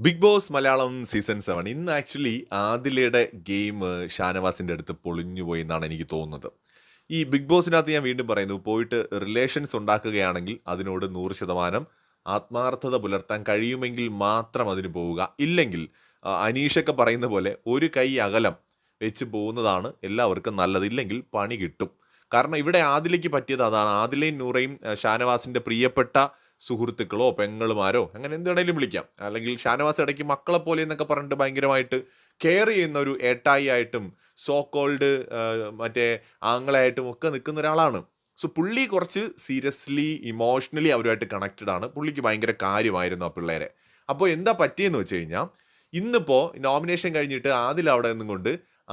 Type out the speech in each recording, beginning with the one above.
Big boss Malayalam season seven. ഇന്ന് actually ആദിലയുടെ game ഷാനവാസിന്റെ അടുത്ത് പൊളിഞ്ഞുപോയി എന്നാണ് എനിക്ക് തോന്നുന്നത്. ഈ ബിഗ് ബോസിനകത്ത് ഞാൻ വീണ്ടും പറയുന്നു പോയിട്ട് റിലേഷൻസ് ഉണ്ടാക്കുകയാണെങ്കിൽ അതിനോട് നൂറ് ശതമാനം ആത്മാർത്ഥത പുലർത്താൻ കഴിയുമെങ്കിൽ മാത്രം അതിന് പോവുക. ഇല്ലെങ്കിൽ അനീഷൊക്കെ പറയുന്ന പോലെ ഒരു കൈ അകലം വെച്ച് പോകുന്നതാണ് എല്ലാവർക്കും നല്ലത്. ഇല്ലെങ്കിൽ പണി കിട്ടും. കാരണം ഇവിടെ ആദിലേക്ക് പറ്റിയത് അതാണ്. ആദിലയും നൂറയും ഷാനവാസിന്റെ പ്രിയപ്പെട്ട സുഹൃത്തുക്കളോ പെങ്ങളുമാരോ അങ്ങനെ എന്ത് വേണേലും വിളിക്കാം. അല്ലെങ്കിൽ ഷാനവാസ് ഇടയ്ക്ക് മക്കളെ പോലെ എന്നൊക്കെ പറഞ്ഞിട്ട് ഭയങ്കരമായിട്ട് കെയർ ചെയ്യുന്ന ഒരു ഏട്ടായി ആയിട്ടും സോ കോൾഡ് മറ്റേ ആങ്ങളായിട്ടും ഒക്കെ നിൽക്കുന്ന ഒരാളാണ്. സോ പുള്ളി കുറച്ച് സീരിയസ്ലി ഇമോഷണലി അവരുമായിട്ട് കണക്റ്റഡ് ആണ്. പുള്ളിക്ക് ഭയങ്കര കാര്യമായിരുന്നു ആ പിള്ളേരെ. അപ്പോൾ എന്താ പറ്റിയെന്ന് വെച്ച് കഴിഞ്ഞാൽ ഇന്നിപ്പോൾ നോമിനേഷൻ കഴിഞ്ഞിട്ട് ആദിൽ അവിടെ നിന്നും കൊണ്ട്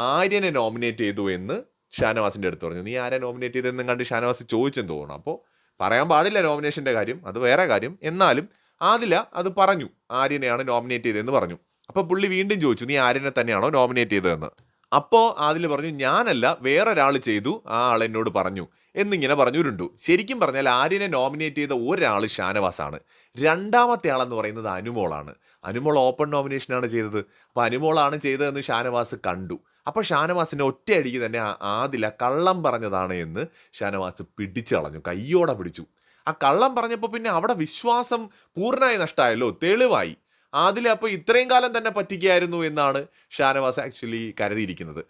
ആര്യനെ നോമിനേറ്റ് ചെയ്തു എന്ന് ഷാനവാസിന്റെ അടുത്ത് പറഞ്ഞു. നീ ആരെ നോമിനേറ്റ് ചെയ്തെന്നും കണ്ട് ഷാനവാസ് ചോദിച്ചെന്ന് തോന്നുന്നു അപ്പോൾ പറയാൻ പാടില്ല നോമിനേഷന്റെ കാര്യം അത് വേറെ കാര്യം. എന്നാലും ആദില അത് പറഞ്ഞു. ആര്യനെയാണ് നോമിനേറ്റ് ചെയ്തതെന്ന് പറഞ്ഞു. അപ്പോൾ പുള്ളി വീണ്ടും ചോദിച്ചു നീ ആര്യനെ തന്നെയാണോ നോമിനേറ്റ് ചെയ്തതെന്ന്? അപ്പോൾ ആദിൽ പറഞ്ഞു ഞാനല്ല വേറൊരാൾ ചെയ്തു. ആ ആൾ എന്നോട് പറഞ്ഞു. എന്നിങ്ങനെ പറഞ്ഞുരുണ്ടു. ശരിക്കും പറഞ്ഞാൽ ആര്യനെ നോമിനേറ്റ് ചെയ്ത ഒരാൾ ഷാനവാസാണ്. രണ്ടാമത്തെ ആളെന്ന് പറയുന്നത് അനുമോളാണ്. അനുമോൾ ഓപ്പൺ നോമിനേഷനാണ് ചെയ്തത്. അപ്പോൾ അനുമോളാണ് ചെയ്തതെന്ന് ഷാനവാസ് കണ്ടു. അപ്പോൾ ഷാനവാസിനെ ഒറ്റയടിക്ക് തന്നെ ആദില കള്ളം പറഞ്ഞതാണ് എന്ന് ഷാനവാസ് പിടിച്ചു കളഞ്ഞു കയ്യോടെ പിടിച്ചു. ആ കള്ളം പറഞ്ഞപ്പോൾ പിന്നെ അവിടെ വിശ്വാസം പൂർണമായി നഷ്ടമായല്ലോ തെളിവായി. ആദില അപ്പോൾ ഇത്രയും കാലം തന്നെ പറ്റിക്കായിരുന്നു എന്നാണ് ഷാനവാസ് ആക്ച്വലി കരുതിയിരിക്കുന്നത്.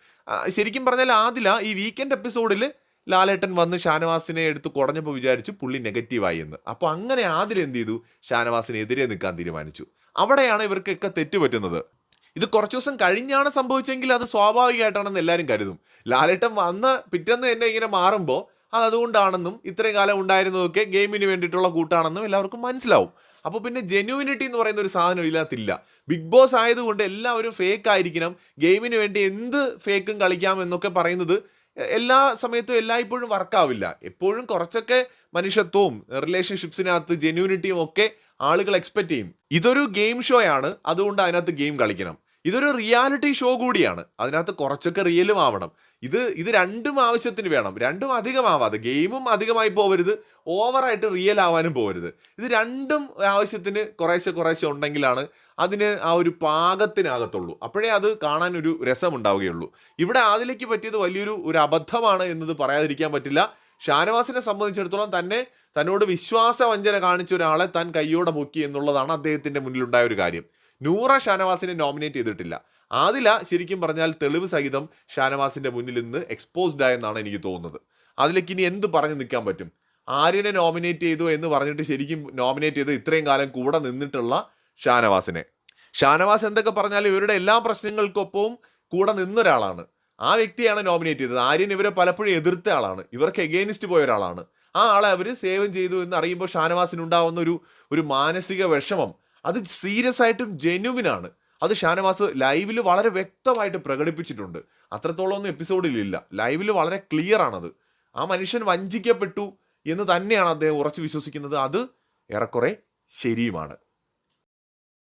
ശരിക്കും പറഞ്ഞാൽ ആദില ഈ വീക്കെൻഡ് എപ്പിസോഡിൽ ലാലേട്ടൻ വന്ന് ഷാനവാസിനെ എടുത്ത് കുടഞ്ഞപ്പോൾ വിചാരിച്ചു പുള്ളി നെഗറ്റീവായി എന്ന്. അപ്പോൾ അങ്ങനെ ആദിൽ എന്ത് ചെയ്തു? ഷാനവാസിനെതിരെ നിൽക്കാൻ തീരുമാനിച്ചു. അവിടെയാണ് ഇവർക്കൊക്കെ തെറ്റുപറ്റുന്നത് ഇത് കുറച്ച് ദിവസം കഴിഞ്ഞാണ് സംഭവിച്ചെങ്കിൽ അത് സ്വാഭാവികമായിട്ടാണെന്ന് എല്ലാവരും കരുതും. ലാലേട്ടൻ വന്ന് പിറ്റേന്ന് തന്നെ ഇങ്ങനെ മാറുമ്പോൾ അത് അതുകൊണ്ടാണെന്നും ഇത്രയും കാലം ഉണ്ടായിരുന്നതൊക്കെ ഗെയിമിന് വേണ്ടിയിട്ടുള്ള കൂട്ടാണെന്നും എല്ലാവർക്കും മനസ്സിലാവും. അപ്പോൾ പിന്നെ ജെന്യൂനിറ്റി എന്ന് പറയുന്ന ഒരു സാധനം ഇല്ലാത്തില്ല ബിഗ് ബോസ് ആയതുകൊണ്ട് എല്ലാവരും ഫേക്ക് ആയിരിക്കണം. ഗെയിമിന് വേണ്ടി എന്ത് ഫേക്കും കളിക്കാം എന്നൊക്കെ പറയുന്നത് എല്ലാ സമയത്തും എല്ലായ്പ്പോഴും വർക്കാവില്ല എപ്പോഴും കുറച്ചൊക്കെ മനുഷ്യത്വവും റിലേഷൻഷിപ്സിനകത്ത് ജെന്യൂനിറ്റിയും ഒക്കെ ആളുകൾ എക്സ്പെക്ട് ചെയ്യും. ഇതൊരു ഗെയിം ഷോ ആണ്. അതുകൊണ്ട് അതിനകത്ത് ഗെയിം കളിക്കണം. ഇതൊരു റിയാലിറ്റി ഷോ കൂടിയാണ്. അതിനകത്ത് കുറച്ചൊക്കെ റിയലും ആവണം. ഇത് ഇത് രണ്ടും ആവശ്യത്തിന് വേണം. രണ്ടും അധികമാവാതെ ഗെയിമും അധികമായി പോവരുത്. ഓവറായിട്ട് റിയൽ ആവാനും പോവരുത്. ഇത് രണ്ടും ആവശ്യത്തിന് കുറേശ്ശെ കുറേശ്ശെ ഉണ്ടെങ്കിലാണ് അതിന് ആ ഒരു പാകത്തിനകത്തുള്ളൂ. അപ്പോഴേ അത് കാണാൻ ഒരു രസമുണ്ടാവുകയുള്ളൂ. ഇവിടെ അതിലേക്ക് പറ്റിയത് വലിയൊരു ഒരു അബദ്ധമാണ് എന്നത് പറയാതിരിക്കാൻ പറ്റില്ല. ഷാനവാസിനെ സംബന്ധിച്ചിടത്തോളം തന്നെ തന്നോട് വിശ്വാസവഞ്ചന കാണിച്ച ഒരാളെ താൻ കയ്യോടെ പൊക്കി എന്നുള്ളതാണ് അദ്ദേഹത്തിന്റെ മുന്നിലുണ്ടായ ഒരു കാര്യം. നൂറ ഷാനവാസിനെ നോമിനേറ്റ് ചെയ്തിട്ടില്ല. ആദില ശരിക്കും പറഞ്ഞാൽ തെളിവ് സഹിതം ഷാനവാസിന്റെ മുന്നിൽ നിന്ന് എക്സ്പോസ്ഡ് ആയെന്നാണ് എനിക്ക് തോന്നുന്നത്. അതിലേക്ക് ഇനി എന്ത് പറഞ്ഞു നിൽക്കാൻ പറ്റും? ആര്യനെ നോമിനേറ്റ് ചെയ്തു എന്ന് പറഞ്ഞിട്ട് ശരിക്കും നോമിനേറ്റ് ചെയ്ത് ഇത്രയും കാലം കൂടെ നിന്നിട്ടുള്ള ഷാനവാസിനെ. ഷാനവാസ് എന്തൊക്കെ പറഞ്ഞാലും ഇവരുടെ എല്ലാ പ്രശ്നങ്ങൾക്കൊപ്പവും കൂടെ നിന്നൊരാളാണ് ആ വ്യക്തിയാണ് നോമിനേറ്റ് ചെയ്തത്. ആര്യൻ ഇവരെ പലപ്പോഴും എതിർത്ത ആളാണ്. ഇവർക്ക് എഗെയിനിസ്റ്റ് പോയ ഒരാളാണ്. ആ ആളെ അവർ സേവം ചെയ്തു എന്ന് അറിയുമ്പോൾ ഷാനവാസിനുണ്ടാവുന്ന ഒരു ഒരു മാനസിക വിഷമം അത് സീരിയസ് ആയിട്ടും ജെനുവിനാണ് അത് ഷാനവാസ് ലൈവിൽ വളരെ വ്യക്തമായിട്ട് പ്രകടിപ്പിച്ചിട്ടുണ്ട്. അത്രത്തോളം ഒന്നും എപ്പിസോഡിലില്ല ലൈവിൽ വളരെ ക്ലിയർ ആണത്. ആ മനുഷ്യൻ വഞ്ചിക്കപ്പെട്ടു എന്ന് തന്നെയാണ് അദ്ദേഹം ഉറച്ചു വിശ്വസിക്കുന്നത്. അത് ഏറെക്കുറെ ശരിയുമാണ്.